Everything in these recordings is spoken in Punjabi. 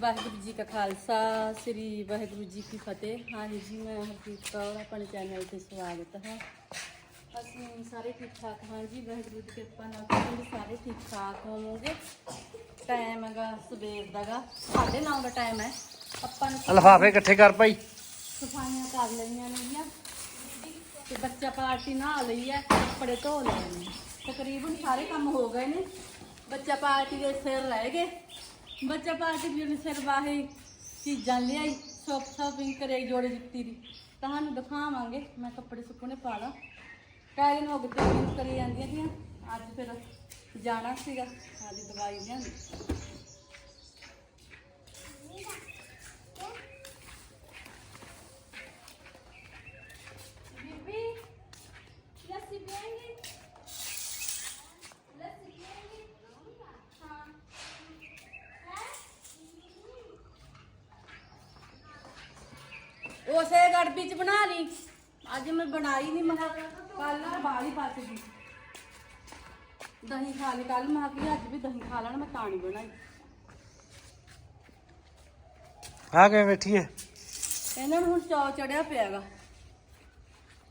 ਵਾਹਿਗੁਰੂ ਜੀ ਕਾ ਖਾਲਸਾ ਸ੍ਰੀ ਵਾਹਿਗੁਰੂ ਜੀ ਕੀ ਫਤਿਹ। ਹਾਂਜੀ ਜੀ ਮੈਂ ਹਰਜੀਤ ਕੌਰ ਆਪਣੇ ਚੈਨਲ ਤੇ ਸਵਾਗਤ ਹੈ। ਅਸੀਂ ਸਾਰੇ ਠੀਕ ਠਾਕ ਹਾਂ ਜੀ ਵਾਹਿਗੁਰੂ ਦੀ ਕਿਰਪਾ ਨਾਲ ਤੁਸੀਂ ਸਾਰੇ ਠੀਕ ਠਾਕ ਹੋਵੋਗੇ। ਟਾਈਮ ਹੈਗਾ ਸਵੇਰ ਦਾਗਾ 9:30 ਦਾ ਟਾਈਮ ਹੈ। ਆਪਾਂ ਨੇ ਲਫਾਫੇ ਇਕੱਠੇ ਕਰ ਭਾਈ। ਸਫਾਈਆਂ ਕਰ ਲਈਆਂ ਨੇਗੀਆਂ ਤੇ ਬੱਚਾ ਪਾਰਟੀ ਨਹਾ ਲਈ ਹੈ ਕੱਪੜੇ ਧੋ ਲਏ ਨੇ। ਤਕਰੀਬਨ ਸਾਰੇ ਕੰਮ ਹੋ ਗਏ ਨੇ। ਬੱਚਾ ਪਾਰਟੀ ਦੇ ਸਿਰ ਰਹਿ ਗਏ। ਬੱਚਾ ਪਾਰਟੀ ਦੇ ਸਿਰ ਵਾਹੇ ਚੀਜ਼ਾਂ ਲਿਆਈ ਸ਼ੋਪ ਸ਼ਾਪਿੰਗ ਕਰੇ ਜੋੜੇ ਜੁੱਤੀ ਦੀ। ਤੁਹਾਨੂੰ ਦਿਖਾਵਾਂਗੇ, ਮੈਂ ਕੱਪੜੇ ਸੁੱਕਣੇ ਪਾ ਲਾਂ। ਕਾਇਨ ਹੋ ਗਏ ਤੇ ਕਰੀ ਜਾਂਦੀਆਂ ਸੀ ਅੱਜ ਫਿਰ ਜਾਣਾ ਸੀਗਾ ਆਦੀ ਦਵਾਈ ਲਿਆਂਦੀ ਬੀਬੀ ਲੱਸੀ ਪੀਏਂਗੀ ਲੱਸੀ ਪੀਏਂਗੀ ਹਾਂ ਚ ਬਣਾ ਲਈ। ਅੱਜ ਮੈਂ ਬਣਾਈ ਨਹੀਂ ਮਹਾ ਕੱਲ ਨਾ ਬਾਲੀ ਪੱਕ ਗਈ। ਦਹੀਂ ਖਾ ਲਈ ਕੱਲ ਮੈਂ ਕਿਹਾ ਅੱਜ ਵੀ ਦਹੀਂ ਖਾ ਲੈਣਾ ਮੈਂ ਤਾਂ ਨਹੀਂ ਬਣਾਈ। ਆ ਕਿਵੇਂ ਬੈਠੀ ਹੈ ਇਹਨਾਂ ਨੂੰ ਹੁਣ ਚਾਅ ਚੜਿਆ ਪਿਆਗਾ।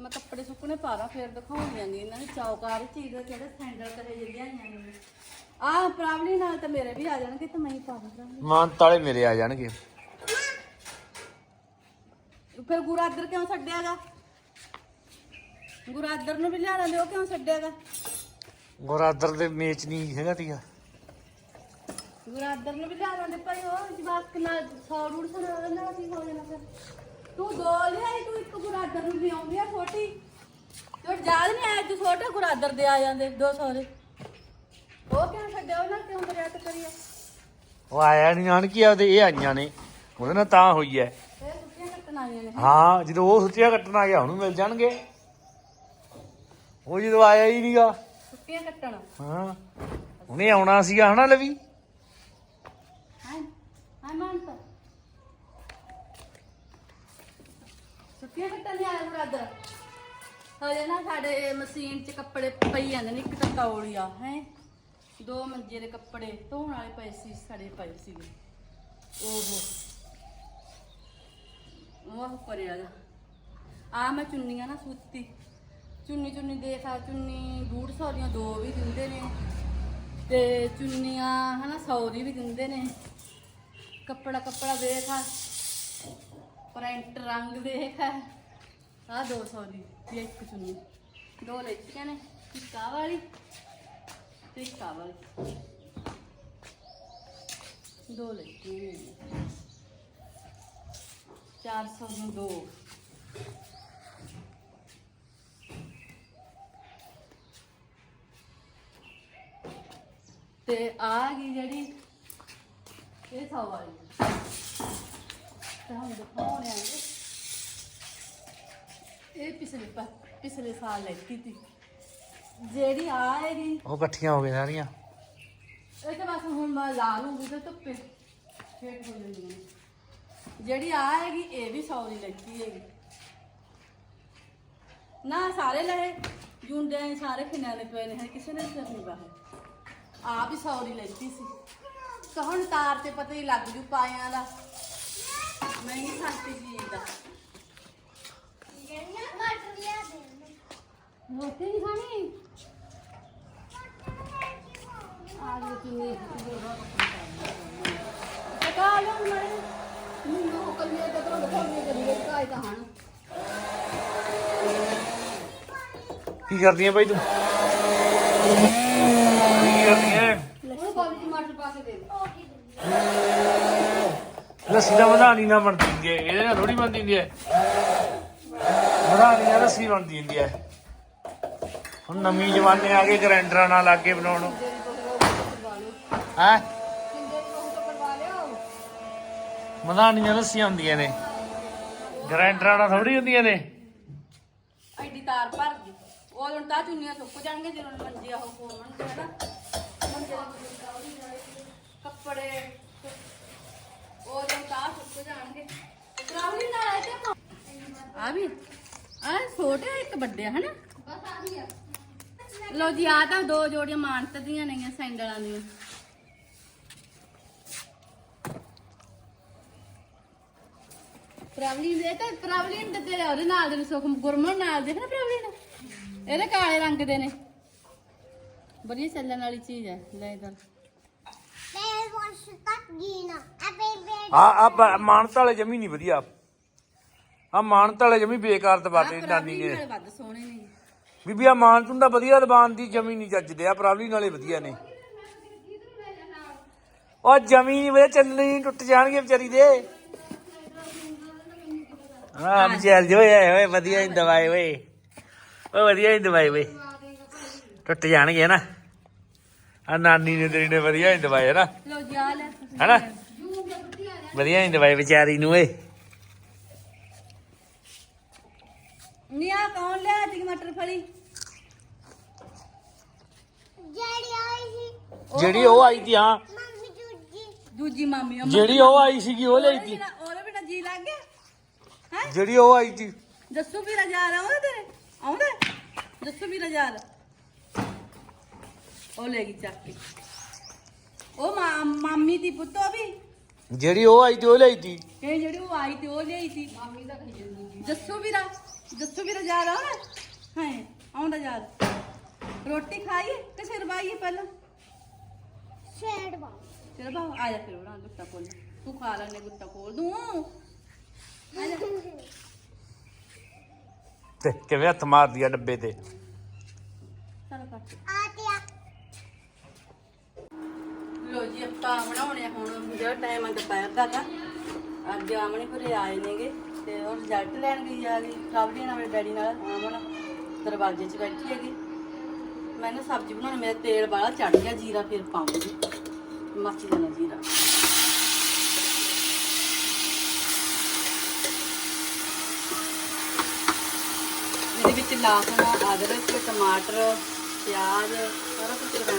ਮੈਂ ਕੱਪੜੇ ਸੁੱਕਣੇ ਪਾ ਰਾਂ ਫਿਰ ਦਿਖਾਉਣ ਜਾਂਦੀ ਇਹਨਾਂ ਨੇ ਚੌਕਾਰ ਚੀਜ਼ ਦਾ ਜਿਹੜੇ ਸੈਂਡਲ ਕਰੇ ਜਿਹੜੀਆਂ ਆਈਆਂ ਨੇ। ਆਹ ਪ੍ਰਾਬਲੀ ਨਾਲ ਤਾਂ ਮੇਰੇ ਵੀ ਆ ਜਾਣਗੇ ਤੇ ਮੈਂ ਹੀ ਪਾ ਦਾਂਗੀ। ਤਾਲੇ ਮੇਰੇ ਆ ਜਾਣਗੇ। ਫਿਰ ਗੁਰਾਦਰ ਕਿਉਂ ਛੱਡਿਆਗਾ? ਗੁਰਾਦਰ ਨੂੰ ਵੀ ਲਿਆ ਲੈਂਦੇ ਉਹ ਕਿਉਂ ਛੱਡਿਆਗਾ? ਗੁਰਾਦਰ ਦੇ ਮੇਚ ਨਹੀਂ ਹੈਗਾ ਤੀਆ। ਗੁਰਾਦਰ ਨੂੰ ਵੀ ਲਿਆ ਲੈਂਦੇ ਭਾਈ ਉਹ ਜਵਾਕ ਨਾਲ 100 ਰੂੜ ਸੁਣਾ ਕੀ ਹੋ ਜਾਣਾ ਫਿਰ। ਤੂੰ ਦੋ ਲਿਆਈ ਤੂੰ ਇੱਕ ਗੁਰਾਦਰ ਨੂੰ ਵੀ ਆਉਂਦੀ ਆ ਛੋਟੀ। ਤੇ ਯਾਦ ਨਹੀਂ ਆਇਆ ਤੂੰ ਛੋਟੇ ਗੁਰਾਦਰ ਦੇ ਆ ਜਾਂਦੇ 200 ਦੇ। ਉਹ ਕਿਉਂ ਛੱਡਿਆ ਉਹਨਾਂ ਕਿਉਂ ਬਰਿਆਤ ਕਰੀਆ ਉਹ ਆਇਆ ਨਹੀਂ ਆਣ ਕੀ ਉਹਦੇ ਇਹ ਆਈਆਂ ਨੇ। ਉਹਦੇ ਨਾਲ ਤਾਂ ਹੋਈ ਐ। ਇਹ ਸੁੱਕੀਆਂ ਕੱਟਣ ਆਈਆਂ ਨੇ ਹਾਂ ਜਦੋਂ ਉਹ ਸੁੱਚਿਆ ਕੱਟਣ ਆ ਗਿਆ ਉਹਨੂੰ ਮਿਲ ਜਾਣਗੇ। ਉਹ ਜਦੋਂ ਆਇਆ ਹੀ ਨਹੀਂਗਾ ਸੁੱਕੀਆਂ ਕੱਟਣ? ਹਾਂ ਉਹਨੇ ਆਉਣਾ ਸੀਗਾ ਹਨਾ ਲਵੀ? ਹਾਂ ਹਾਂ ਮਾਨਤਾ ਸੁੱਕੀਆਂ ਕੱਟਣ ਨਹੀਂ ਆਇਆ ਗੁਰਾਦਰ ਹਜੇ ਨਾ ਸਾਡੇ ਮਸ਼ੀਨ 'ਚ ਕੱਪੜੇ ਪਈ ਜਾਂਦੇ ਨੇ ਇੱਕ ਤਾਂ ਤੌਲੀਆ ਹੈ? ਦੋ ਮੰਜੇ ਦੇ ਕੱਪੜੇ ਧੋਣ ਵਾਲੇ ਪਏ ਸੀ ਪਏ ਓਹੋ। ਉਹ ਕਰਿਆ ਆ ਮੈਂ ਚੁੰਨੀਆਂ ਨਾ ਸੂਤੀ। ਚੁੰਨੀ ਚੁੰਨੀ ਦੇਖ ਆ, ਚੁੰਨੀ ਡੂਢ ਸੌ ਦੀਆਂ ਦੋ ਵੀ ਦਿੰਦੇ ਨੇ। ਤੇ ਚੁੰਨੀਆਂ ਹਨਾ 100 ਦੀ ਵੀ ਦਿੰਦੇ ਨੇ। ਕੱਪੜਾ ਕੱਪੜਾ ਦੇਖ ਆ। ਪ੍ਰਿੰਟ ਰੰਗ ਦੇਖ ਆ। ਆ 200 ਦੀ ਇਹ ਇੱਕ ਚੁੰਨੀ। ਦੋ ਲੈ ਲੈਤੀਆਂ ਨੇ, ਇੱਕ ਆਹ ਵਾਲੀ ਤੇ ਇੱਕ ਆਹ ਵਾਲੀ। ਦੋ ਲੈਤੀਆਂ ਨੇ। 400 ਨੂੰ ਦੋ। ਤੇ ਆ ਗਈ ਜਿਹੜੀ ਇਹ ਸੌ ਵਾਲੀ। ਤੇ ਹੁਣ ਦਿਖਾਉਣੇ ਆਂਗੇ ਇਹ ਪਿਛਲੇ ਪਿਛਲੇ ਸਾਲ ਲੈਤੀ ਸੀ। ਜਿਹੜੀ ਆਏਗੀ ਉਹ ਇਕੱਠੀਆਂ ਹੋ ਗਈਆਂ ਸਾਰੀਆਂ। ਇਹ ਤਾਂ ਬਸ ਹੁਣ ਮੈਂ ਲਾ ਲੂੰਗੀ ਤੇ ਧੁੱਪੇ। ਫੇਟ ਹੋ। ਜਾਂਦੀਆਂ ਨੇ। ਜਿਹੜੀ ਆਏਗੀ ਇਹ ਵੀ 100 ਦੀ ਲੈਤੀ ਹੈਗੀ। ਨਾ ਸਾਰੇ ਲਏ ਜੁੰਡੇ ਸਾਰੇ ਖਿੰਨਿਆਂ ਦੇ ਪਏ ਨੇ ਹੈ ਕਿਸੇ ਨੇ ਸਿਰ ਬਾਹਰ। ਆ ਵੀ 100 ਦੀ ਲੱਗੀ ਸੀ। ਤਾਂ ਹੁਣ ਤਾਰ ਤੇ ਪਤਾ ਹੀ ਲੱਗ ਜੂ ਪਾਇਆਂ ਦਾ। ਮਹਿੰਗੀ ਸਸਤੀ ਚੀਜ਼ ਦਾ। ਰੋਟੀ ਨਹੀਂ ਖਾਣੀ? ਆ ਗਈ ਕਿੰਨੀ ਕਾ ਲੋ ਮੈਂ ਮੈਨੂੰ ਕੱਲੇ ਤੇ ਤੋਂ ਦਿਖਾਉਣੀ ਕਰੀ ਗਈ ਕਾਇ ਤਾਂ? ਹਣ ਕੀ ਕਰਦੀਆਂ ਭਾਈ ਤੂੰ ਕੀ ਕਰਦੀਆਂ ਉਹ ਬਾਬੀ ਟਮਾਟਰ ਪਾ ਕੇ ਦੇ ਦੇ ਲੱਸੀ ਦਾ ਵਧਾਣੀ ਨਾ ਬਣਦੀ ਹੁੰਦੀ ਹੈ ਇਹਦੇ ਨਾਲ ਥੋੜੀ ਬਣਦੀ ਹੁੰਦੀ ਹੈ ਵਧਾਣੀ ਨਾਲ ਲੱਸੀ ਬਣਦੀ ਹੁੰਦੀ ਹੈ ਹੁਣ ਨਵੀਂ ਜਮਾਨੇ ਆ ਗਏ ਗ੍ਰਾਈਂਡਰਾਂ ਨਾਲ ਲਾਗੇ ਬਣਾਉਣ। ਹੈ ਕਿੰਦੇ ਦੀ ਬਹੁਤ ਕਰਵਾ ਲਿਓ ਵਧਾਣੀਆਂ ਲੱਸੀਆਂ ਹੁੰਦੀਆਂ ਨੇ। ਗ੍ਰਾਈਂਡਰਾਂ ਨਾਲ ਥੋੜੀ ਹੁੰਦੀਆਂ ਨੇ। ਐਡੀ ਤਾਰ ਭਰ ਗਈ। ਉਹ ਹੁਣ ਤਾਂ ਚੁੰਨੀਆਂ ਸੁੱਕ ਜਾਣਗੇ ਜਦੋਂ ਮੰਜੇ ਉਹ ਹੋਣਗੇ ਹਨਾ। ਮੰਜੇ ਦਾ ਮੰਜਾ ਉਹਦੀ ਜਾਏਗੀ। ਕੱਪੜੇ ਉਹ ਜਦੋਂ ਤਾਂ ਸੁੱਕ ਜਾਣਗੇ। ਰਾਹੁਲ ਨਾਲ ਆਏ ਤੇ ਆ ਵੀ। ਆ ਛੋਟੇ ਆ, ਇੱਕ ਵੱਡੇ ਆ, ਹਨਾ? ਬਸ ਆ ਵੀ ਆ। ਲੋ ਜੀ ਆ ਤਾਂ ਦੋ ਜੋੜੀਆਂ ਮਾਨਤ ਦੀਆਂ ਨੇਗੀਆਂ ਸੈਂਡਲਾਂ ਦੀਆਂ। ਪ੍ਰਵਲੀਨ ਦੇ ਤਾਂ ਪ੍ਰਵਲੀਨ ਦੇ ਤੇਰੇ ਉਹਦੇ ਨਾਲ ਦੇ ਨੇ, ਸੁਖ ਗੁਰਮਨ ਨਾਲ ਦੇਖ ਨਾ ਪ੍ਰਵਲੀਨ? ਇਹਦੇ ਕਾਲੇ ਰੰਗ ਦੇ ਨੇ। ਵਧੀਆ ਚੱਲਣ ਵਾਲੀ ਚੀਜ਼ ਹੈ ਲੈ ਇਧਰ ਆ ਆ ਮਾਨਤ ਵਾਲੇ ਜਮੀ ਨਹੀਂ ਵਧੀਆ। ਆ ਮਾਨਤ ਵਾਲੇ ਜਮੀ ਬੇਕਾਰ ਦਬਾਤੇ ਨਾਨੀ ਨੇ ਨਾਲੇ ਵੱਧ ਸੋਹਣੇ ਨੇ। ਬੀਬੀ ਆ ਮਾਨਤ ਹੁੰਦਾ ਵਧੀਆ ਦਬਾਨ ਦੀ ਜਮੀ ਨਹੀਂ ਜੱਜਦੇ ਆ ਪ੍ਰਾਬਲੀ ਨਾਲੇ ਵਧੀਆ ਨੇ। ਉਹ ਜਮੀ ਨਹੀਂ ਵਧੀਆ ਚੱਲਣੀ ਟੁੱਟ ਜਾਣਗੇ ਵਿਚਾਰੀ ਦੇ। ਹਾਂ ਵਿਚਾਰ ਜੋ ਓਏ ਓਏ ਵਧੀਆ ਹੀ ਦਵਾਈ ਓਏ। ਓ ਵਧੀਆ ਹੀ ਦਵਾਈ ਓਏ। ਟੁੱਟ ਜਾਣਗੇ ਨਾ ਆ ਨਾਨੀ ਨੇ ਤੇਰੀ ਨੇ ਵਧੀਆ ਹੀ ਦਵਾਈ ਨਾ ਲੋ ਜਾ ਲੈ ਹੈਨਾ? ਵਧੀਆ ਹੀ ਦਵਾਈ ਵਿਚਾਰੀ ਨੂੰ ਓਏ। ਨੀ ਆ ਕੌਣ ਲਿਆ ਤੀ ਮਟਰ ਫਲੀ? ਜਿਹੜੀ ਉਹ ਆਈ ਸੀ। ਹਾਂ। ਦੂਜੀ। ਮਾਮੀ ਉਹ ਜਿਹੜੀ ਉਹ ਆਈ ਸੀਗੀ ਉਹ ਲਈ ਸੀ। ਬਿਨਾਂ- ਉਹਦੇ ਬਿਨਾ ਜੀ ਲੱਗ ਗਿਆ? ਹੈ ਜਿਹੜੀ ਉਹ ਆਈ ਸੀ ਜੱਸੂ ਵੀਰਾ ਜਾ ਰਿਹਾ ਉਹਦੇ ਤੇਰੇ ਆਉਂਦਾ ਜੱਸੂ ਵੀਰਾ ਜਾ ਰਿਹਾ ਉਹ ਲੈ ਗਈ ਚੱਕ ਕੇ ਉਹ ਮਾ- ਮਾਮੀ ਦੀ ਪੁੱਤੋ ਵੀ ਜਿਹੜੀ ਉਹ ਆਈ ਸੀ ਉਹ ਲਈ ਸੀ ਇਹ ਜਿਹੜੀ ਉਹ ਆਈ ਤੇ ਉਹ ਲਈ ਸੀ ਮਾਮੀ ਦਾ ਕਹੀ ਜਾਂਦੀ ਜੱਸੂ ਵੀਰਾ ਜੱਸੂ ਵੀਰਾ ਜਾ ਰਿਹਾ ਹਾਂ ਹੈ ਆਉਂਦਾ ਜਾ ਰਿਹਾ ਰੋਟੀ ਖਾਈਏ ਕਿ ਸਿਰ ਬਾਈਏ ਪਹਿਲਾਂ ਸਿਰ ਬਾਹ ਆ ਜਾ ਫਿਰ ਬਣਾ ਗੁੱਟਾ ਕੋਲ ਤੂੰ ਖਾ ਲੈਣੇ ਗੁੱਟਾ ਕੋਲ ਤੂੰ ਆ ਜਾ ਤੇ ਕਿਵੇਂ ਹੱਥ ਮਾਰਦੀ ਆ ਡੱਬੇ ਤੇ? ਚਲ ਕੱਟ ਲੋ ਜੀ ਆਪਾਂ ਬਣਾਉਣੇ ਆ ਹੁਣ। ਜਿਹੜਾ ਟਾਈਮ ਆ ਦੁਪਹਿਰ ਦਾ ਗਾ ਅੱਜ ਆਮਣੇ ਘਰੇ ਆਏ ਨੇਗੇ। ਤੇ ਉਹ ਰਿਜ਼ਲਟ ਲੈਣ ਗਈ ਆ ਗਈ ਕਾਬਲੀ ਨਾਲ ਮੇਰੇ ਡੈਡੀ ਨਾਲ ਆਮਣ ਦਰਵਾਜ਼ੇ 'ਚ ਬੈਠੀ ਹੈਗੀ। ਮੈਂ ਨਾ ਸਬਜ਼ੀ ਬਣਾਉਣੀ ਮੇਰਾ ਤੇਲ ਵਾਲਾ ਚੜ ਗਿਆ ਜੀਰਾ ਫਿਰ ਪਾਉਂਗੀ। ਮੱਚ ਜਾਣਾ ਜੀਰਾ ਇਹਦੇ ਵਿੱਚ ਲਸਣ, ਅਦਰਕ, ਟਮਾਟਰ, ਪਿਆਜ਼, ਸਾਰਾ ਕੁਝ ਰਗੜ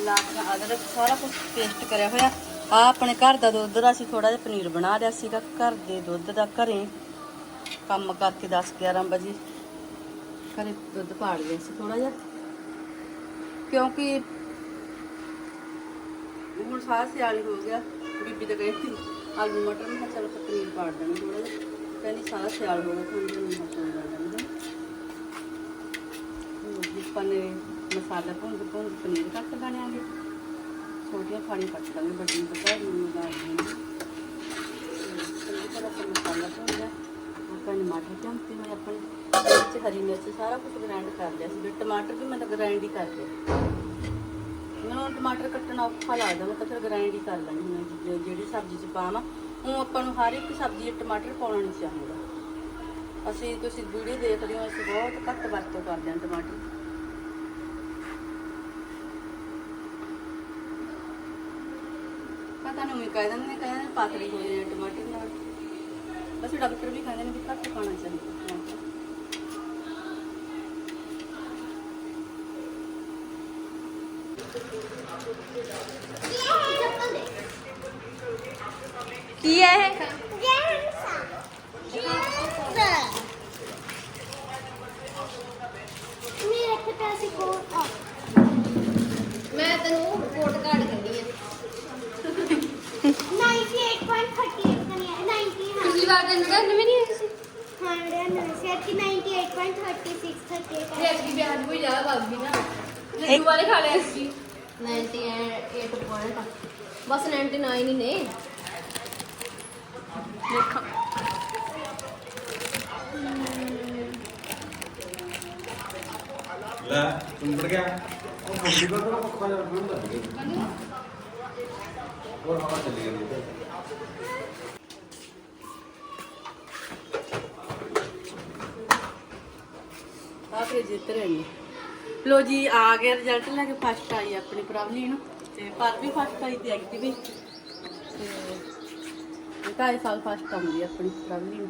ਲਸਣ, ਅਦਰਕ ਸਾਰਾ ਕੁਝ ਪੇਸਟ ਕਰਿਆ ਹੋਇਆ। ਆ ਆਪਣੇ ਘਰ ਦਾ ਦੁੱਧ ਦਾ ਅਸੀਂ ਥੋੜਾ ਜਿਹਾ ਪਨੀਰ ਬਣਾ ਲਿਆ ਸੀਗਾ। ਘਰ ਦੇ ਦੁੱਧ ਦਾ ਘਰੇ ਕੰਮ ਕਰਕੇ 10 11 ਵਜੇ ਘਰੇ ਦੁੱਧ ਪਾੜ ਲਿਆ ਸੀ ਥੋੜਾ ਜਿਹਾ। ਕਿਉਂਕਿ ਹੁਣ ਸਾਰਾ ਸਿਆਲੀ ਹੋ ਗਿਆ। ਬੀਬੀ ਤਾਂ ਕਹਿੰਦੀ ਆਲੂ ਮਟਰ, ਮੈਂ ਕਿਹਾ ਚਲੋ ਪਨੀਰ ਪਾੜ ਦੇਣਾ ਥੋੜਾ ਜਿਹਾ। ਕਹਿੰਦੀ ਸਾਰਾ ਸਿਆਲ ਹੋ ਗਿਆ ਤੁਹਾਨੂੰ ਨਹੀਂ ਮਟਰ ਦਾ ਲੈਣਾ ਆਪਾਂ ਨੇ ਮਸਾਲਾ ਭੁੰਨ ਕੇ ਭੁੰਨ ਪਨੀਰ ਕੱਟ ਲੈਣੇ ਛੋਟੀਆਂ ਫਾੜੀ ਕੱਟ ਲਾਂਗੇ ਵੱਡੀ ਪਤਾ ਨਹੀਂ ਲਾ ਦੇਣੀ ਆਪਾਂ ਮਸਾਲਾ ਭੁੰਨ ਲਿਆ। ਆਪਾਂ ਨੇ ਟਮਾਟਰ ਚਮਤੇ ਮੈਂ ਆਪਣੇ ਇਹਦੇ ਵਿੱਚ ਹਰੀ ਮਿਰਚ ਸਾਰਾ ਕੁਝ ਗ੍ਰਾਈਂਡ ਕਰ ਲਿਆ ਸੀ। ਵੀ ਟਮਾਟਰ ਵੀ ਮੈਂ ਤਾਂ ਗ੍ਰਾਈਂਡ ਹੀ ਕਰ ਲਿਆ। ਮੈਨੂੰ ਟਮਾਟਰ ਕੱਟਣਾ ਔਖਾ ਲੱਗਦਾ, ਮੈਂ ਤਾਂ ਫਿਰ ਗ੍ਰਾਈਂਡ ਹੀ ਕਰ ਲੈਂਦੀ ਹਾਂ ਜਿ- ਜਿਹੜੀ ਸਬਜ਼ੀ 'ਚ ਪਾਵਾਂ। ਉਹ ਆਪਾਂ ਨੂੰ ਹਰ ਇੱਕ ਸਬਜ਼ੀ 'ਚ ਟਮਾਟਰ ਪਾਉਣਾ ਨਹੀਂ ਚਾਹੀਦਾ। ਅਸੀਂ ਤੁਸੀਂ ਵੀਡੀਓ ਦੇਖਦੇ ਹੋ, ਅਸੀਂ ਬਹੁਤ ਘੱਟ ਵਰਤੋਂ ਕਰਦੇ ਹਾਂ ਟਮਾਟਰ। ਪਤਾ ਨਹੀਂ ਮੈਂ ਕਹਿ ਦਿੰਦੇ ਨੇ ਕਹਿੰਦੇ ਨੇ ਪਾਤੜੀ ਹੋ ਜਾਂਦੀ ਟਮਾਟਰ ਨਾਲ। ਬਸ ਡਾਕਟਰ ਵੀ ਕਹਿੰਦੇ ਨੇ ਵੀ ਘੱਟ ਪਾਉਣਾ ਚਾਹੀਦਾ ਟਮਾਟਰ। ਕੀ ਹੈ ਇਹ? ਮੈਂ ਤੈਨੂੰ ਰਿਪੋਰਟ ਕਾਰਡ ਕੱਢੀ ਹੈ। 98.38 90 ਪਿਛਲੀ ਵਾਰ ਤੈਨੂੰ ਕਹਿੰਦੇ ਵੀ ਨਹੀਂ ਆਈ ਸੀ? ਹਾਂ ਹਾਂ ਸਰ ਕਿ 98.36 38 ਇਹ ਅੱਗੇ ਬਿਆਨ ਕੋਈ ਜਾ ਬਾਬੀ ਨਾ ਲੱਡੂ ਵਾਲੇ ਖਾ 98 ਪੁਆਇੰਟ ਬਸ 99 ਹੀ ਨੇ। ਦੇਖਾਂ ਲੈ ਚੁੰਬੜ ਗਿਆ ਉਹ ਮੁੰਡੀ ਕੋਲ ਤਾਂ ਪੱਕਾ ਜਿਹਾ ਬੰਦ ਲੱਗ ਗਿਆ ਹੋਰ ਹਵਾ ਚੱਲੀ ਗਈ ਤੇ ਆ ਕੇ ਜਿੱਤ ਰਹੇ ਨੇ ਲੋ ਜੀ ਆ ਗਿਆ ਰਿਜ਼ਲਟ ਲੈ ਕੇ ਫਸਟ ਆਈ ਆਪਣੀ ਪ੍ਰੋਬਲਮ ਨੂੰ। ਤੇ ਪਰ ਵੀ ਫਸਟ ਆਈ ਤੇ ਐਕਟਿਵ ਤੇ ਢਾਈ ਸਾਲ ਫਸਟ ਆਉਂਦੀ ਆਪਣੀ ਪ੍ਰੋਬਲਮ ਨੂੰ।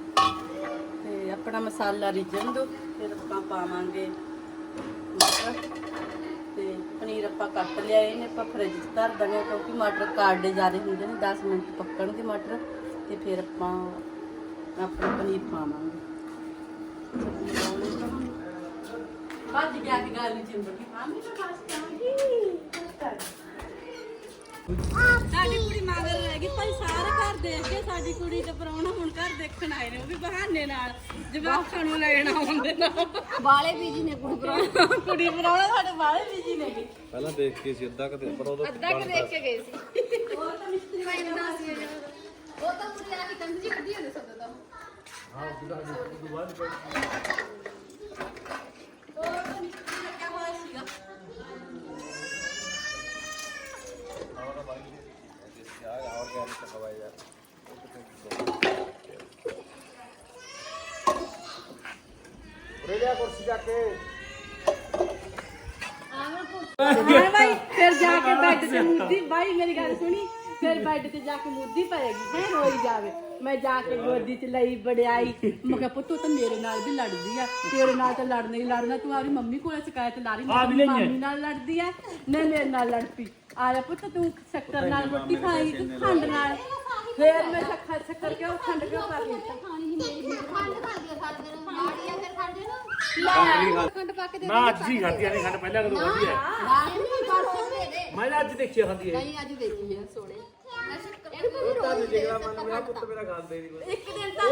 ਤੇ ਆਪਣਾ ਮਸਾਲਾ ਰਿੱਝਣ ਦੋ, ਫਿਰ ਆਪਾਂ ਪਾਵਾਂਗੇ ਮਟਰ। ਤੇ ਪਨੀਰ ਆਪਾਂ ਕੱਟ ਲਿਆ, ਇਹਨੇ ਆਪਾਂ ਫ੍ਰਿਜ 'ਚ ਧਰ ਦੇਣੇ, ਕਿਉਂਕਿ ਮਟਰ ਕਾਰਡੇ ਜ਼ਿਆਦਾ ਹੁੰਦੇ ਨੇ 10 ਮਿੰਟ ਪੱਕਣਗੇ ਮਟਰ। ਤੇ ਫਿਰ ਆਪਾਂ ਆਪਣਾ ਪਨੀਰ ਪਾਵਾਂਗੇ। ਭੱਜ ਗਿਆ ਕਿ ਗੱਲ ਚ ਅੰਦਰ ਮਾਮੀ ਤਾਂ ਬਸ ਜਾਵਾਂਗੀ ਸਾਡੀ ਕੁੜੀ ਮਗਰ ਰਹਿ ਗਈ। ਭਾਈ ਸਾਰੇ ਘਰ ਦੇਖ ਕੇ ਸਾਡੀ ਕੁੜੀ ਤੇ ਪਰਾਉਣਾ ਹੁਣ ਘਰ ਦੇਖਣ ਆਏ ਨੇ ਉਹ ਵੀ ਬਹਾਨੇ ਨਾਲ ਜਵਾਕਾਂ ਨੂੰ ਲੈਣ ਆਉਂਦੇ ਨਾਲ। ਬਾਲੇ ਬੀਜੀ ਨੇ ਕੁੜੀ ਪਰਾਉਣਾ ਕੁੜੀ ਪਰਾਉਣਾ ਸਾਡੇ ਬਾਹਲੇ ਬਿਜ਼ੀ ਨੇ। ਪਹਿਲਾਂ ਦੇਖ ਕੇ ਸੀ ਅੱਧਾ ਕਦੇ ਪਰ ਉਦੋਂ ਅੱਧਾ ਕਿ ਦੇਖ ਕੇ ਗਏ ਸੀ। ਉਹ ਤਾਂ ਮਿਸਤਰੀ ਭਾਈ ਨਾ ਸੀ ਉਹ ਤਾਂ ਕੁੜੀ ਆ ਕੇ ਕੰਧ ਜੀ ਕੱਢੀ ਹੁੰਦੇ ਸਭ ਤੋਂ। ਉਹ ਤਾਂ ਮਿਸਤਰੀ ਲੱਗਿਆ ਹੋਇਆ ਸੀਗਾ। ਹਾਂ ਭਾਈ ਫਿਰ ਜਾ ਕੇ ਬੈੱਡ ਤੇ ਮੁੱਦੀ ਭਾਈ ਮੇਰੀ ਗੱਲ ਸੁਣੀ। ਫਿਰ ਬੈੱਡ ਤੇ ਜਾ ਕੇ ਮੁੱਦੀ ਪਏਗੀ ਹੈ ਰੋਈ ਜਾਵੇ। ਮੈਂ ਜਾ ਕੇ ਗੋਦੀ ਚ ਲਈ ਬੜਾਈ ਮੈਂ ਕਿਹਾ ਪੁੱਤ ਤੂੰ ਮੇਰੇ ਨਾਲ ਵੀ ਲੜਦੀ ਆ। ਤੇਰੇ ਨਾਲ ਤਾਂ ਲੜਨਾ ਹੀ ਲੜਨਾ। ਤੂੰ ਆਪਣੀ ਮੰਮੀ ਕੋਲੇ ਸ਼ਿਕਾਇਤ ਲਾ ਰਹੀ। ਮੰਮੀ ਨਾਲ ਲੜਦੀ ਆ? ਨੇ ਮੇਰੇ ਨਾਲ ਲੜ ਪਈ। ਆ ਜਾ ਪੁੱਤ ਤੂੰ ਸ਼ੱਕਰ ਨਾਲ ਰੋਟੀ ਖਾਈ ਤੂੰ ਖੰਡ ਨਾਲ। ਫਿਰ ਮੈਂ ਸ਼ੱਕਰ ਸ਼ੱਕਰ ਕਿਉਂ ਖੰਡ ਕਿਉਂ ਪਾ ਕੇ ਦਿੱਤਾ? ਖਾਣੀ ਹੀ ਮੇਰੀ ਖੰਡ ਖਾਂਦੀ ਖਾਂਦੇ ਨਾ ਖੰਡ ਕੇ ਨਾ ਅੱਜ ਹੀ ਨੇ ਪਹਿਲਾਂ ਕਦੋਂ ਖਾਧੀ ਹੈ? ਮੈਂ ਤਾਂ ਅੱਜ ਦੇਖੀ ਖਾਧੀ ਹੈ। ਨਹੀਂ ਅੱਜ ਦੇਖੀ ਆ ਸੋਹਣੇ। ਇਹਨੂੰ ਤਾਂ ਰੋਜ਼ ਜਿਹੜਾ ਮਨ ਮੇਰਾ ਪੁੱਤ ਮੇਰਾ ਖਾਂਦੇ ਨਹੀਂ ਇੱਕ ਦਿਨ ਤਾਂ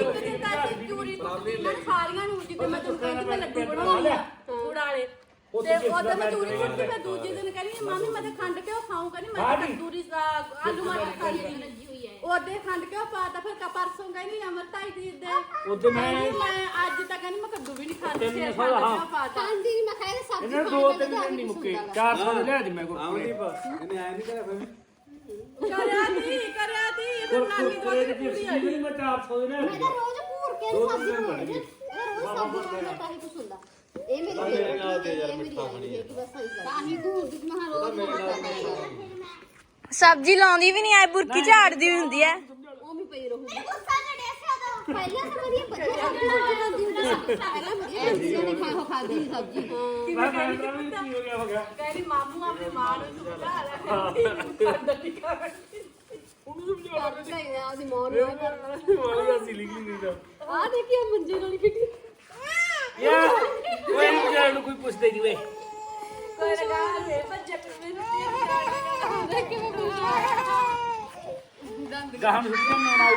ਇੱਕ ਦਿਨ ਤਾਂ ਅਸੀਂ ਚੂਰੀ ਟੁੱਟਦੀ ਨਾ ਸਾਰੀਆਂ ਨੂੰ ਜਿੱਦੇ ਮੈਂ ਤੁਹਾਨੂੰ ਕਹਿੰਦੀ ਮੈਂ ਲੱਡੂ ਬਣਾਉਂਦੀ ਆ। ਗੁੜਾਲੇ ਤੇ ਉਹਦੇ ਮੈਂ ਚੂਰੀ ਟੁੱਟਦੀ ਫਿਰ ਦੂਜੇ ਦਿਨ ਕਹਿੰਦੀ ਮਾਮੀ ਮੈਂ ਤਾਂ ਖੰਡ ਕਿਉਂ ਖਾਉਂ ਕਹਿੰਦੀ ਮੈਂ ਤਾਂ ਤੰਦੂਰੀ ਦਾ ਆਲੂ ਮਟਰ ਖਾਣੀ ਲੱਗੀ ਹੋਈ ਹੈ ਉਹਦੇ ਖੰਡ ਕਿਉਂ ਪਾਤਾ ਫਿਰ ਕਾ ਪਰਸੋਂ ਕਹਿੰਦੀ ਅਮਰਤਾਈ ਦੀ ਦੇ। ਉਹਦੇ ਮੈਂ ਮੈਂ ਅੱਜ ਤਾਂ ਕਹਿੰਦੀ ਮੈਂ ਕੱਦੂ ਵੀ ਨਹੀਂ ਖਾਂਦੀ ਕਿਉਂ ਪਾਤਾ ਖਾਂਦੀ ਨੀ, ਮੈਂ ਖਾਏ ਸਬਜ਼ੀ ਇਹਨਾਂ ਦੋ ਤਿੰਨ ਦਿਨ ਨਹੀਂ ਮੁੱਕੇ। 400 ਦੇ ਲਿਆ ਦੀ ਮੈਂ ਆਮਦੀਪ ਇਹਨੇ ਆਇਆ ਨਹੀਂ ਕਰਿਆ ਫਿਰ ਕਰਿਆ ਦੀ ਕਰਿਆ ਦੀ ਇਹ ਨਾਨੀ ਦੀ ਕੁੜੀ ਚਿਪਸ ਆਈ। ਨਹੀਂ ਮੈਂ 400 ਦੇ ਲਿਆ ਮੈਂ ਤਾਂ ਰੋਜ਼ ਭੂਰ ਕੇ ਸਬਜ਼ੀ ਬਣਾਉਂਦੀ ਰੋਜ਼ ਸਬਜ਼ੀ ਬਣਾਉਂਦਾ ਤਾਂ ਹੀ ਕੁਛ ਹੁੰਦਾ ਇਹ ਮੇਰੀ ਮੇਰੇ ਨਾਲ ਤੇ ਯਾਰ ਇਹ ਮੇਰੀ ਮਿੱਠਾ ਆਈ ਖਾਣੀ ਹੈ ਕਿ ਬਸ ਸਹੀ ਤਾਂ ਹੀ ਘੂਰ ਦੀ ਮੈਂ ਕਿਹਾ ਰੋਜ਼ ਸਬਜ਼ੀ ਲਾਉਂਦੀ ਵੀ ਨਹੀਂ ਐ ਬੁਰਕੀ ਝਾੜਦੀ ਹੁੰਦੀ ਐ ਉਹ ਵੀ ਪਈ ਰਹੂਗੀ। ਗੁੱਸਾ ਚੜਿਆ ਸੀ ਉਦੋਂ ਪਹਿਲਾਂ ਤਾਂ ਵਧੀਆ ਬੱਚਾ ਖਾਂਦੀ ਹੁੰਦੀ ਪਹਿਲਾਂ ਵਧੀਆ ਬੱਚੇ ਨੇ ਖਾ ਖਾ ਦੀ ਸਬਜ਼ੀ। ਮੈਂ ਮੈਂ ਵੀ ਕੀ ਹੋ ਗਿਆ ਹੋ ਗਿਆ। ਕਹਿੰਦੀ ਮਾਮੂ ਆਪਣੀ ਮਾਂ ਨੂੰ ਸਮਝਾ ਲੈ। ਖੰਡ ਨਹੀਂ ਖਾਣੀ ਉਹਨੂੰ ਸਮਝਾ ਅੱਛਾ ਹੀ ਆ ਅਸੀਂ ਮੌਨ ਨੂੰ ਮਾਰੀ ਅਸੀਂ ਲਿਖੀ ਨਹੀਂ ਦਾ ਆ ਦੇਖੀ ਆ ਮੰਜੇ ਨਾਲ ਫਿੱਟੀ। ਯਾਰ। ਕੋਈ ਨਹੀਂ ਜਾਣ ਨੂੰ ਕੋਈ ਪੁੱਛਦੇ ਨਹੀਂ ਦੇਖ ਕੇ ਮੈਂ ਗਾਹਾਂ ਨੂੰ ਸੁੱਟਣਾ ਨਾ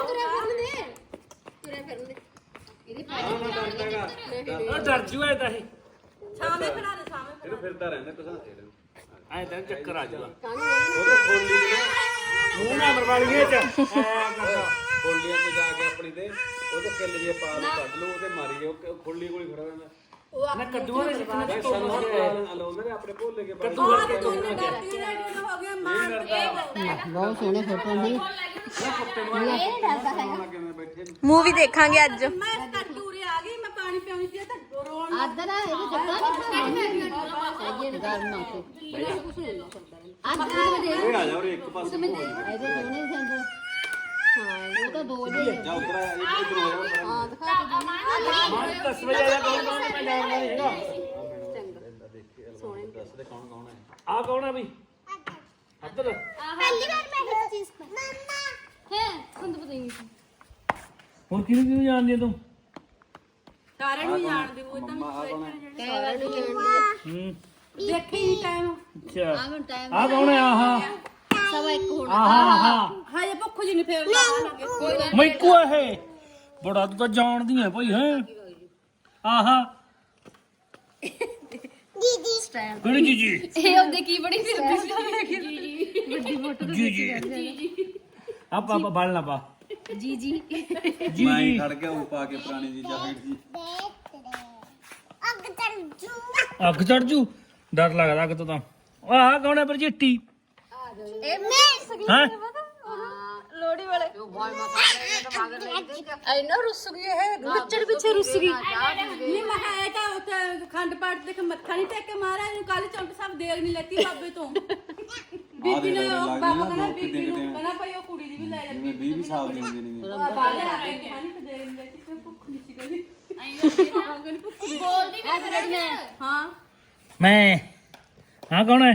ਤੁਰਿਆ ਫਿਰਨ ਦੇ। ਤੁਰਿਆ ਫਿਰਨ ਦੇ। ਇਹਦੀ ਪਾਣੀ ਉਹ ਡਰ ਜੂਆ ਇਹ ਤਾਂ ਇਹ। ਇਹਨੂੰ ਫਿਰਦਾ ਰਹਿੰਦਾ ਕੁਛ ਨਾ ਛੇੜ ਐਂ ਤਾਂ ਚੱਕਰ ਆ ਜਾਊਗਾ ਉਹ ਤਾਂ ਖੋਲੀ ਨਾ ਮੂੰਹ ਨਾ ਮਰਵਾਲੀਏ ਚ। ਐ ਕਰਦਾ। ਖੋਲੀਆਂ ਤੇ ਜਾ ਕੇ ਆਪਣੀ ਤੇ ਉਹਦੇ ਕਿੱਲ ਜੇ ਪਾ ਲਓ ਕੱਢ ਲਓ ਉਹਦੇ ਮਾਰੀ ਜਾਓ ਕਿ ਖੋਲੀ ਕੋਲ ਹੀ ਖੜਾ ਰਹਿੰਦਾ। ਨਾ ਕੱਦੂਆਂ ਦੇ ਸਿੱਖਣਾ ਤੇ ਸਾਨੂੰ ਅਲਾਉਂਦੇ ਨੇ ਆਪਣੇ ਭੋਲੇ ਕੇ ਪਾ ਕੱਦੂ ਹਰ ਕੇ ਤੂੰ ਡਰਦੀ ਰਹਿ ਹੋ ਗਿਆ ਮਾਂ ਬਹੁਤ ਸੋਹਣੇ ਫੋਟੋ ਸੀ। ਇਹ ਨਹੀਂ ਡਰਦਾ ਹੈਗਾ। ਕਿਵੇਂ ਬੈਠੇ ਨੇ। ਮੂਵੀ ਦੇਖਾਂਗੇ ਅੱਜ। ਮੈਂ ਕੱਟੂਰੇ ਆ ਗਈ ਮੈਂ ਪਾਣੀ ਪਿਆਉਣੀ ਸੀ ਤਾਂ ਰੋਣ ਅੱਧ ਨਾ ਇਹਦੇ ਜੱਗਾ ਨਹੀਂ ਖਾਣਾ ਇਹ ਗੱਲ ਨਾ ਕੋ ਅੱਧ ਨਾ ਦੇ ਇਹ ਆ ਜਾ ਉਰੇ ਇੱਕ ਪਾਸੇ। ਹੋ ਇਹਦੇ ਸੋਹਣੇ ਸੀ ਅੰਦਰ ਹਾਂ ਉਹ ਤਾਂ ਦੋ ਜੇ ਜਾ ਉਧਰ ਆ ਇਧਰ ਹੋ ਜਾ ਹਾਂ ਦਿਖਾ ਮੈਂ 10 ਵਜੇ ਆਇਆ ਕੌਣ ਕੌਣ ਮੈਂ ਜਾਣਦਾ ਨਹੀਂ ਹੈਗਾ। ਚੰਗਾ। ਦੇਖ ਸੋਹਣੇ ਦੱਸ ਦੇ ਕੌਣ ਕੌਣ ਹੈ। ਆ ਕੌਣ ਆ ਬਈ ਅੱਦਰ ਪਹਿਲੀ ਵਾਰ ਮੈਂ ਇਸ ਚੀਜ਼ ਪਰ ਮੰਮਾ। ਹੈ ਤੁਹਾਨੂੰ ਪਤਾ ਹੀ ਨਹੀਂ ਹੁਣ ਕਿਹਨੂੰ ਕਿਹਨੂੰ ਜਾਣਦੀ ਹੈ ਤੂੰ? ਸਾਰਿਆਂ ਨੂੰ ਜਾਣਦੀ ਉਹ ਤਾਂ ਮੈਂ ਹੂੰ? ਦੇਖੀ ਟਾਈਮ ਅੱਛਾ। ਆ ਕੌਣ ਹੈ? ਆਹਾ। ਸਵਾ ਇੱਕ ਹੁਣ। ਆਹਾ ਬੜਾ ਤੂੰ ਤਾਂ ਜਾਣਦੀ ਹੈ ਭਾਈ ਹੈ? ਆਹਾ ਦੀਦੀ। ਸਟਾਈਲ ਗੁਰੂ ਜੀ ਜੀ। ਇਹ ਉਹਦੇ ਕੀ ਬੜੀ ਫਿਰਦੀ ਸੀ ਵੱਡੀ ਫੋਟੋ ਜੀ ਜੀ। ਆਪ ਆਪ ਬਾਲ ਨਾ ਪਾ। ਜੀ ਜੀ। ਜੀ ਮੈਂ ਖੜ ਗਿਆ ਉਹ ਪਾ ਕੇ ਪੁਰਾਣੀ ਚੀਜ਼ਾਂ ਫੇਰ ਜੀ। ਅੱਗ ਤਰ ਜੂ। ਅੱਗ ਚੜ ਜੂ? ਡਰ ਲੱਗਦਾ ਅੱਗ ਤੋਂ ਤਾਂ। ਆਹ ਕੌਣ ਹੈ ਪਰ ਚਿੱਟੀ ਇਹ ਮੈਂ ਹਾਂ? ਲੋੜੀ ਵਾਲੇ। ਉਹ ਬਹੁਤ ਮਾਤਾ ਮਗਰ ਲੈ ਇੰਨਾ ਰੁੱਸ ਗਈ ਇਹ। ਬੱਚੜ ਪਿੱਛੇ ਰੁੱਸ ਗਈ। ਨਹੀਂ ਮੈਂ ਇਹ ਤਾਂ ਉੱਥੇ ਖੰਡ ਪਾਠ ਦੇਖ ਮੱਥਾ ਨਹੀਂ ਟੇਕ ਕੇ ਮਹਾਰਾਜ ਨੂੰ ਕੱਲ ਚੌਂਕ ਸਾਹਿਬ ਦੇਗ ਨਹੀਂ ਲੈਤੀ ਬਾਬੇ ਤੋਂ। ਬੀਬੀ ਨੇ ਉਹ ਬਾਬਾ ਕਹਿੰਦਾ ਬੀਬੀ ਨੂੰ ਕਹਿੰਦਾ ਭਾਈ ਉਹ ਕੁੜੀ ਦੀ ਵੀ ਲੈ ਜਾ ਜਿਵੇਂ 20 ਸਾਲ ਦੀ ਹੁੰਦੀ ਨੇ ਉਹ ਬਾਲੇ ਆ ਕੇ ਪਾਣੀ ਤੇ ਦੇਗ ਨਹੀਂ ਲੈਤੀ ਤੇ ਭੁੱਖ ਨਹੀਂ ਸੀ ਕਦੀ ਆਈ ਭੁੱਖ ਨਹੀਂ ਬੋਲਦੀ ਵੀ ਲੜੀਆਂ ਹਾਂ। ਮੈਂ ਹਾਂ ਕੌਣ ਹੈ?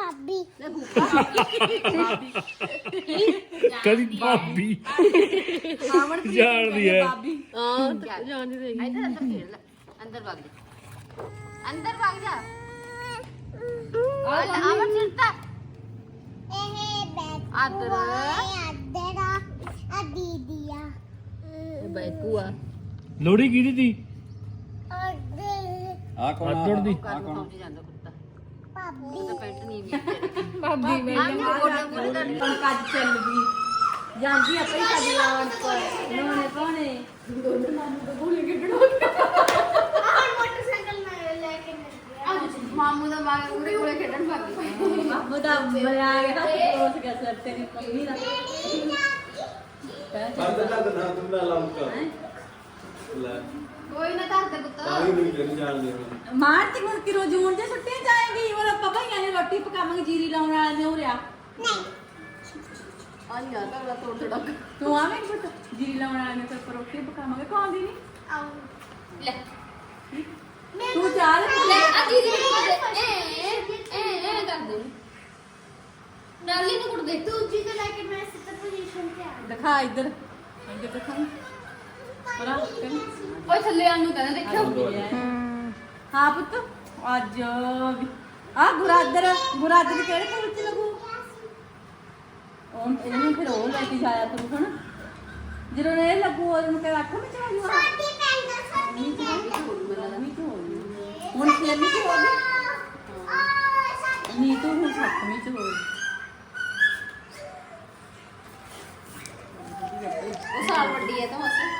ਭਾਬੀ। ਕਦੀ ਭਾਬੀ। ਜਾਣਦੀ ਹੈ। ਹਾਂ ਤਾਂ ਜਾਣਦੀ ਰਹੀ ਇੱਧਰ ਅੰਦਰ ਵਗ ਜਾ। ਅੰਦਰ ਵਗ ਜਾ। ਆਹ ਆਵਰ ਚਿੰਤਾ ਇਹ ਆ ਦੀਦੀ ਆ। ਬੈਕੂ ਆ। ਲੋੜੀ ਕਿਹਦੀ ਦੀ ਆ ਕੌਣ ਆ? ਹੱਥ ਟੁੱਟਦੀ ਭਾਬੀ ਤਾਂ ਪੈਂਟ ਨਹੀਂ ਵੀ ਭਾਬੀ ਮੈਂ ਗੋਡੇ ਗੋਡੇ ਦਾ ਪੰਕਜ ਚੱਲ ਗਈ। ਜਾਂਦੀ ਆ ਪਈ ਸਾਡੀ ਆਉਣ ਪਰ ਨੋਨੇ ਪਾਣੇ ਦੋਨੋਂ ਮਾਮੂ ਦਾ ਗੋਲੇ ਗੱਡਣਾ ਆਹ ਮੋਟਰਸਾਈਕਲ ਨਾ ਲੈ ਕੇ ਨਾ ਮਾਮੂ ਦਾ ਮਾਮੂ ਉਰੇ ਉਰੇ ਖੇਡਣ ਭਾਬੀ ਮਾਮੂ ਦਾ ਬਿਆ ਗਿਆ। ਉਸ ਦਾ ਸਰ ਤੇਰੀ ਮੰਮੀ ਦਾ ਪਰ ਤਾਂ ਨਾ ਤੁਮ ਨਾ ਲਾਉਂਗਾ ਲੈ। ਕੋਈ ਨਾ ਘਰ ਦੇ ਤਾਂ ਪੁੱਤ ਵੀ ਮੈਨੂੰ ਜਿੰਮ ਜਾਣ ਦੇ ਮੈਨੂੰ ਮਾਰ ਤੇ ਮੁਰਕੀ ਰੋਜ਼ ਹੁਣ ਦੇ ਛੁੱਟੀਆਂ ਜਾਏਗੀ ਹੋਰ ਆਪਾਂ ਭਾਈਆਂ ਨੇ ਰੋਟੀ ਪਕਾਵਾਂਗੇ ਜੀਰੀ ਲਾਉਣ ਵਾਲਾ ਨੇ ਹੋ ਰਿਹਾ। ਆ ਨਹੀਂ ਆਦਾ ਉਹਦਾ ਤੋੜ ਤੜਕ ਤੂੰ ਆਵੇਂ ਪੁੱਤ? ਜੀਰੀ ਲਾਉਣ ਵਾਲਾ ਨੇ ਤੇ ਰੋਟੀ ਪਕਾਵਾਂਗੇ। ਕੌਣ ਦੀ ਨਹੀਂ ਆਉ ਲੈ ਮੈਂ ਤੂੰ ਚਾਹ ਲੈ। ਲੈ ਆ ਦੀਦੀ ਨੂੰ ਇਹ ਇਹ ਇਹ ਕਰ ਦੇ। ਨਾਲੀ ਨੂੰ ਕੁੜ ਦੇ। ਦੂਜੀ ਤੇ ਲੈ ਕੇ ਮੈਂ ਸਿੱਧਾ ਪੋਜੀਸ਼ਨ ਤੇ ਆ ਦਿਖਾ ਇੱਧਰ। ਇੱਧਰ ਦਿਖਾ ਪਰਾ ਓਏ ਥੱਲੇ ਆਣ ਨੂੰ ਕਹਿੰਦੇ ਦੇਖਿਓ। ਹਾਂ। ਪੁੱਤ। ਅੱਜ ਆ। ਗੁਰਾਦਰ ਗੁਰਾਦਰ ਕਿਹੜੇ ਕੋਲ ਵਿੱਚ ਲੱਗੂ? ਉਹ ਇਹਨੂੰ ਫਿਰ ਉਹ ਲੈ ਕੇ ਜਾਇਆ ਕਰੂ ਹਨਾ? ਜਦੋਂ ਇਹ ਲੱਗੂ ਉਹਨੂੰ ਕਹਿ ਅੱਖ ਵਿੱਚ ਆ ਗਈ। ਹੁਣ ਛੇ ਨੀਚ ਹੋ ਗਈ ਨੀਤੂ ਹੁਣ ਸੱਤਵੀਂ ਚ ਹੋ ਗਈ ਉਹ ਸਾਲ ਵੱਡੀ ਹੈ ਤਾਂ ਬਸ।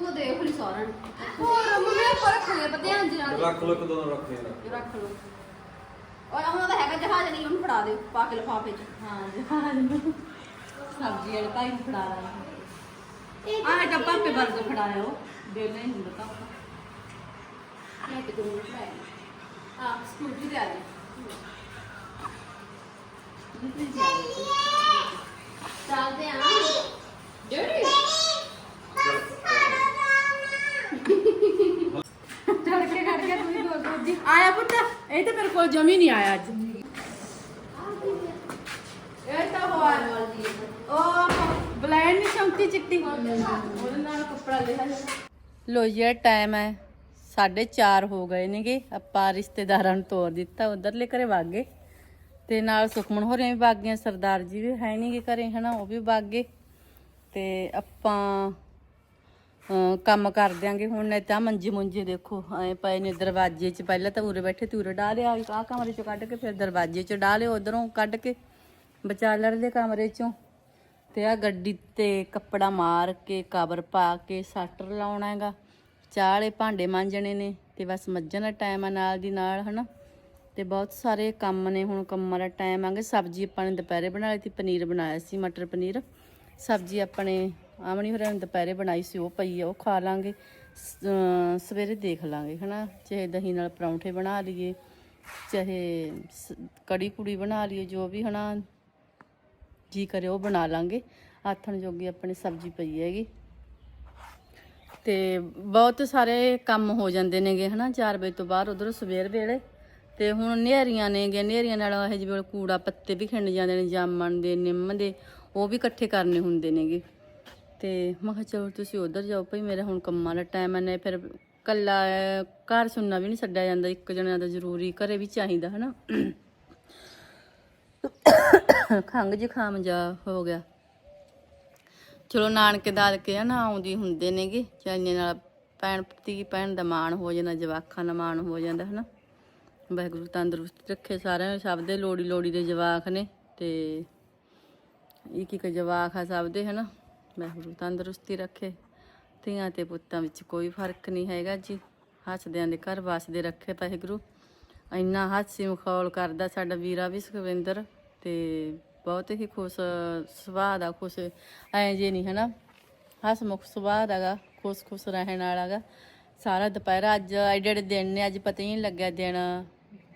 ਉਹ ਦੇ ਹੁਣ ਸਾਰਾ ਹੋਰ ਮੰਮੀ ਉੱਪਰ ਰੱਖਣੇ ਪਤਾ ਧਿਆਨ ਜਰਾ ਰੱਖ ਲੋ ਇੱਕ ਦੋ ਨੂੰ ਰੱਖਦੇ ਆ ਰੱਖ ਲੋ ਔਰ ਹੁਣ ਤਾਂ ਹੈਗਾ ਜਹਾਜ਼ ਨਹੀਂ ਉਹਨੂੰ ਫੜਾ ਦਿਓ ਪਾ ਕੇ ਲਫਾਫੇ 'ਚ। ਹਾਂ ਜਹਾਜ਼ ਨੂੰ। ਸਬਜ਼ੀ ਵਾਲੇ ਭਾਈ ਨੂੰ ਫੜਾ ਦਾਂਗੇ। ਆਹ ਤਾਂ ਪਾਪੇ ਵਰਗ ਫੜਾ ਲਿਓ ਦੇ ਨਹੀਂ ਹੁੰਦਾ ਤਾਂ। ਮੈਂ ਤੇ ਗੁਰੂ ਨੂੰ ਫੜਾਇਆ ਆ ਸਕੂਟੀ ਤੇ ਆ ਗਈ ਚੱਲਦੇ ਆ ਜਿਹੜੀ ਤੁਸੀਂ ਆਇਆ ਪੁੱਤ। ਇਹ ਤਾਂ ਮੇਰੇ ਕੋਲ ਜਮੀ ਨਹੀਂ ਆਇਆ ਅੱਜ। ਇਹ ਤਾਂ ਹੋਆ ਉਹ ਬਲੈਂਡ ਨਹੀਂ ਸ਼ੰਤੀ ਚਿੱਟੀ। ਉਹਦੇ ਨਾਲ ਕੱਪੜਾ ਲਿਆ ਲੋ ਜੀ ਟਾਈਮ ਹੈ। 4:30 ਹੋ ਗਏ ਨੇਗੇ। ਆਪਾਂ ਰਿਸ਼ਤੇਦਾਰਾਂ ਨੂੰ ਤੋਰ ਦਿੱਤਾ। ਉਧਰਲੇ ਘਰੇ ਵਗ ਗਏ। ਤੇ ਨਾਲ ਸੁਖਮਨ ਹੋਰਾਂ ਵੀ ਵਗ ਗਏ ਸਰਦਾਰ ਜੀ ਵੀ ਹੈ ਨਹੀਂਗੇ ਘਰੇ, ਹਨਾ, ਉਹ ਵੀ ਵਗ ਗਏ। ਤੇ ਆਪਾਂ ਕੰਮ ਕਰ ਦਿਆਂਗੇ। ਹੁਣ ਨਹੀਂ ਤਾਂ ਮੰਜੇ ਮੁੰਜੇ ਦੇਖੋ, ਐ ਪਏ ਨੇ ਦਰਵਾਜ਼ੇ 'ਚ। ਪਹਿਲਾਂ ਤਾਂ ਉਰੇ ਬੈਠੇ, ਤੂਰੇ ਡਾ ਲਿਆ, ਆਹ ਕਮਰੇ 'ਚੋਂ ਕੱਢ ਕੇ ਫਿਰ ਦਰਵਾਜ਼ੇ 'ਚ ਡਾ ਲਿਓ, ਉਧਰੋਂ ਕੱਢ ਕੇ ਵਿਚਾਲਰ ਦੇ ਕਮਰੇ 'ਚੋਂ। ਤੇ ਆ ਗੱਡੀ ਤੇ ਕੱਪੜਾ ਮਾਰ ਕੇ, ਕਵਰ ਪਾ ਕੇ ਸਟਰ ਲਾਉਣਾ ਹੈਗਾ। ਚਾਹ ਵਾਲੇ ਭਾਂਡੇ ਮਾਂਜਣੇ ਨੇ ਤੇ ਬਸ ਮੱਝਾਂ ਦਾ ਟਾਈਮ ਆ ਨਾਲ ਦੀ ਨਾਲ, ਹਨਾ? ਤੇ ਬਹੁਤ ਸਾਰੇ ਕੰਮ ਨੇ ਹੁਣ, ਕੰਮਾਂ ਦਾ ਟਾਈਮ ਆਂਗੇ ਸਬਜ਼ੀ ਆਪਾਂ ਨੇ ਦੁਪਹਿਰੇ ਬਣਾ ਲਈ ਸੀ, ਪਨੀਰ ਬਣਾਇਆ ਸੀ, ਮਟਰ ਪਨੀਰ। ਸਬਜ਼ੀ ਆਪਣੇ ਆਮਣੀ ਹੋਰਾਂ ਨੇ ਦੁਪਹਿਰੇ ਬਣਾਈ ਸੀ, ਉਹ ਪਈ ਆ, ਉਹ ਖਾ ਲਾਂਗੇ। ਸ- ਸਵੇਰੇ ਦੇਖ ਲਾਂਗੇ, ਹਨਾ? ਚਾਹੇ ਦਹੀਂ ਨਾਲ ਪਰੌਂਠੇ ਬਣਾ ਲਈਏ, ਚਾਹੇ ਸ- ਕੜੀ ਕੁੜੀ ਬਣਾ ਲਈਏ, ਜੋ ਵੀ, ਹਨਾ? ਜੀ ਕਰੇ ਉਹ ਬਣਾ ਲਾਂਗੇ। ਆਥਣ ਜੋਗੀ ਆਪਣੀ ਸਬਜ਼ੀ ਪਈ ਹੈਗੀ। ਤੇ ਬਹੁਤ ਸਾਰੇ ਕੰਮ ਹੋ ਜਾਂਦੇ ਨੇਗੇ, ਹਨਾ? 4 ਵਜੇ ਤੋਂ ਬਾਅਦ ਉਧਰੋਂ ਸਵੇਰ ਵੇਲੇ। ਤੇ ਹੁਣ ਨੇਰੀਆਂ ਨੇਗੇ ਨੇਰੀਆਂ ਨਾਲ ਇਹ ਜਿਵੇਂ ਕੂੜਾ ਪੱਤੇ ਵੀ ਖਿੰਡ ਜਾਂਦੇ ਨੇ, ਜਾਮਣ ਦੇ, ਨਿੰਮ ਦੇ, ਉਹ ਵੀ ਇਕੱਠੇ ਕਰਨੇ ਹੁੰਦੇ ਨੇਗੇ। ਤੇ ਮੈਂ ਕਿਹਾ ਚਲੋ ਤੁਸੀਂ ਉਧਰ ਜਾਓ ਭਈ, ਮੇਰਾ ਹੁਣ ਕੰਮਾਂ ਦਾ ਟਾਈਮ ਹੈ ਨੇ ਫਿਰ ਕੱਲਾ ਘਰ ਸੁਣਨਾ ਵੀ ਨਹੀਂ ਛੱਡਿਆ ਜਾਂਦਾ, ਇੱਕ ਜਣਾ ਦਾ ਜ਼ਰੂਰੀ, ਘਰੇ ਵੀ ਚਾਹੀਦਾ, ਹਨਾ? ਖੰਗ ਜ਼ੁਕਾਮ ਜਾ ਹੋ ਗਿਆ। ਚਲੋ ਨਾਨਕੇ ਦਾਦਕੇ ਆ ਨਾ, ਆਉਂਦੀ ਹੁੰਦੇ ਨੇਗੇ ਚਾਈਨੇ ਨਾਲ ਭੈਣ, ਧੀ ਭੈਣ ਦਾ ਮਾਣ ਹੋ ਜਾਂਦਾ, ਜਵਾਕਾਂ ਦਾ ਮਾਣ ਹੋ ਜਾਂਦਾ, ਹਨਾ? ਵਾਹਿਗੁਰੂ ਤੰਦਰੁਸਤ ਰੱਖੇ ਸਾਰਿਆਂ ਨੂੰ, ਸਭ ਦੇ ਲੋੜੀ ਲੋੜੀ ਦੇ ਜਵਾਕ ਨੇ, ਤੇ ਇੱਕ ਇੱਕ ਜਵਾਕ ਆ ਸਭ ਦੇ, ਹਨਾ? ਵਾਹਿਗੁਰੂ ਤੰਦਰੁਸਤੀ ਰੱਖੇ। ਧੀਆਂ ਤੇ ਪੁੱਤਾਂ ਵਿੱਚ ਕੋਈ ਫ਼ਰਕ ਨਹੀਂ ਹੈਗਾ ਜੀ। ਹੱਸਦਿਆਂ ਦੇ ਘਰ ਵਸਦੇ ਰੱਖੇ ਵਾਹਿਗੁਰੂ। ਇੰਨਾ ਹਾਸੀ ਮਖੌਲ ਕਰਦਾ ਸਾਡਾ ਵੀਰਾ ਵੀ ਸੁਖਵਿੰਦਰ ਤੇ ਬਹੁਤ ਹੀ ਖੁਸ਼, ਸੁਭਾਅ ਦਾ ਖੁਸ਼। ਐਂ ਜੇ ਨਹੀਂ ਹਨਾ। ਹਸਮੁਖ ਸੁਭਾਅ ਦਾਗਾ ਖੁਸ਼ ਖੁਸ਼ ਰਹਿਣ ਵਾਲਾਗਾ ਸਾਰਾ ਦੁਪਹਿਰਾ ਅੱਜ, ਐਡੇ ਐਡੇ ਦਿਨ ਨੇ, ਅੱਜ ਪਤਾ ਹੀ ਨਹੀਂ ਲੱਗਿਆ ਦਿਨ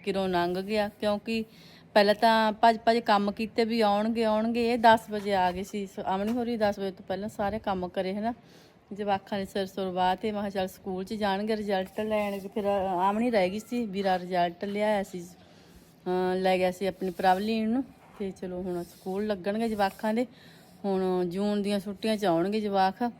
ਕਿਰੋਂ ਲੰਘ ਗਿਆ। ਕਿਉਂਕਿ ਪਹਿਲਾਂ ਤਾਂ ਭੱਜ ਭੱਜ ਕੰਮ ਕੀਤੇ ਵੀ ਆਉਣਗੇ ਆਉਣਗੇ, ਇਹ 10 ਵਜੇ ਆ ਗਏ ਸੀ। ਸ- ਆਮਣੀ ਹੋਰੀ 10 ਵਜੇ ਤੋਂ ਪਹਿਲਾਂ ਸਾਰੇ ਕੰਮ ਕਰੇ, ਹਨਾ। ਜਵਾਕਾਂ ਨੇ ਸਿਰ ਸੁਰ ਤੇ, ਮੈਂ ਕਿਹਾ ਚੱਲ ਸਕੂਲ 'ਚ ਜਾਣਗੇ ਰਿਜ਼ਲਟ ਲੈਣਗੇ ਫਿਰ ਆਮਣੀ ਰਹਿ ਗਈ ਸੀ, ਵੀਰਾ ਰਿਜ਼ਲਟ ਲਿਆਇਆ ਸੀ। ਲੈ ਗਿਆ ਸੀ ਆਪਣੀ ਪ੍ਰਵਲੀਨ ਨੂੰ। ਤੇ ਚਲੋ ਹੁਣ ਸਕੂਲ ਲੱਗਣਗੇ ਜਵਾਕਾਂ ਦੇ। ਹੁਣ ਜੂਨ ਦੀਆਂ ਛੁੱਟੀਆਂ 'ਚ ਆਉਣਗੇ ਜਵਾਕ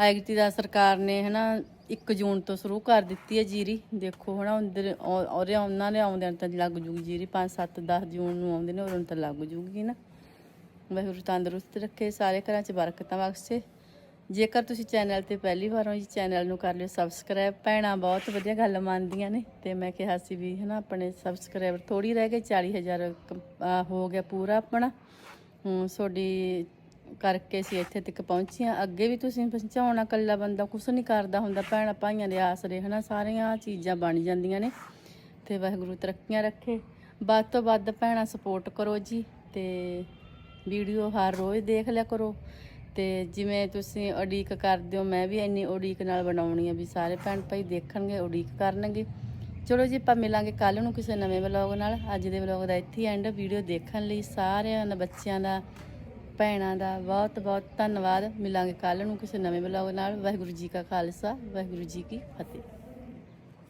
ਐਗਤੀ ਦਾ ਸਰਕਾਰ ਨੇ, ਹਨਾ 1 ਜੂਨ ਤੋਂ ਸ਼ੁਰੂ ਕਰ ਦਿੱਤੀ ਹੈ ਜੀਰੀ। ਦੇਖੋ ਹਨਾ ਅੰਦਰ ਔਰ ਉਹਨਾਂ ਨੇ ਆਉਂਦਿਆਂ ਤਾਂ ਲੱਗ ਜੂਗੀ ਜੀਰੀ। 5 7 10 ਜੂਨ ਨੂੰ ਆਉਂਦੇ ਨੇ ਉਹਨਾਂ ਤਾਂ ਲੱਗ ਜੂਗੀ ਨਾ। ਵਾਹਿਗੁਰੂ ਤੰਦਰੁਸਤ ਰੱਖੇ ਸਾਰੇ ਘਰਾਂ 'ਚ ਬਰਕਤਾਂ ਬਖਸ਼ੇ। ਜੇਕਰ ਤੁਸੀਂ ਚੈਨਲ ਤੇ ਪਹਿਲੀ ਵਾਰ ਹੋ ਜੀ, ਚੈਨਲ ਨੂੰ ਕਰ ਲਿਓ ਸਬਸਕ੍ਰਾਈਬ। ਭੈਣਾਂ ਬਹੁਤ ਵਧੀਆ ਗੱਲ ਮੰਨਦੀਆਂ ਨੇ ਤੇ ਮੈਂ ਕਿਹਾ ਸੀ ਵੀ ਹਨਾ, ਆਪਣੇ ਸਬਸਕ੍ਰਾਈਬਰ ਥੋੜੀ ਰਹਿ ਗਏ 40000 ਕ- ਹੋ ਗਿਆ ਪੂਰਾ ਆਪਣਾ। ਹੁਣ ਤੁਹਾਡੀ ਕਰਕੇ ਅਸੀਂ ਇੱਥੇ ਤੱਕ ਪਹੁੰਚੀਆਂ ਅੱਗੇ ਵੀ ਤੁਸੀਂ ਪਹੁੰਚਾਉਣਾ ਕੱਲਾ ਬੰਦਾ ਕੁਛ ਨਹੀਂ ਕਰਦਾ ਹੁੰਦਾ। ਭੈਣਾਂ ਭਾਈਆਂ ਦੇ ਆਸਰੇ ਹਨਾ? ਸਾਰੀਆਂ ਚੀਜ਼ਾਂ ਬਣ ਜਾਂਦੀਆਂ ਨੇ। ਤੇ ਵਾਹਿਗੁਰੂ ਤਰੱਕੀਆਂ ਰੱਖੇ। ਵੱਧ ਤੋਂ ਵੱਧ ਭੈਣਾਂ ਸਪੋਰਟ ਕਰੋ ਜੀ ਤੇ ਵੀਡੀਓ ਹਰ ਰੋਜ਼ ਦੇਖ ਲਿਆ ਕਰੋ। ਤੇ ਜਿਵੇਂ ਤੁਸੀਂ ਉਡੀਕ ਕਰਦੇ ਹੋ, ਮੈਂ ਵੀ ਇੰਨੀ ਉਡੀਕ ਨਾਲ ਬਣਾਉਣੀ ਆ ਵੀ ਸਾਰੇ ਭੈਣ ਭਾਈ ਦੇਖਣਗੇ, ਉਡੀਕ ਕਰਨਗੇ। ਚਲੋ ਜੀ, ਆਪਾਂ ਮਿਲਾਂਗੇ ਕੱਲ ਨੂੰ ਕਿਸੇ ਨਵੇਂ ਵਲੌਗ ਨਾਲ। ਅੱਜ ਦੇ ਵਲੌਗ ਦਾ ਇੱਥੇ ਐਂਡ ਵੀਡੀਓ ਦੇਖਣ ਲਈ ਸਾਰਿਆਂ ਦਾ, ਬੱਚਿਆਂ ਦਾ ਭੈਣਾਂ ਦਾ ਬਹੁਤ ਬਹੁਤ ਧੰਨਵਾਦ। ਮਿਲਾਂਗੇ ਕੱਲ ਨੂੰ ਕਿਸੇ ਨਵੇਂ ਵਲੌਗ ਨਾਲ। ਵਾਹਿਗੁਰੂ ਜੀ ਕਾ ਖਾਲਸਾ, ਵਾਹਿਗੁਰੂ ਜੀ ਕੀ ਫਤਿਹ।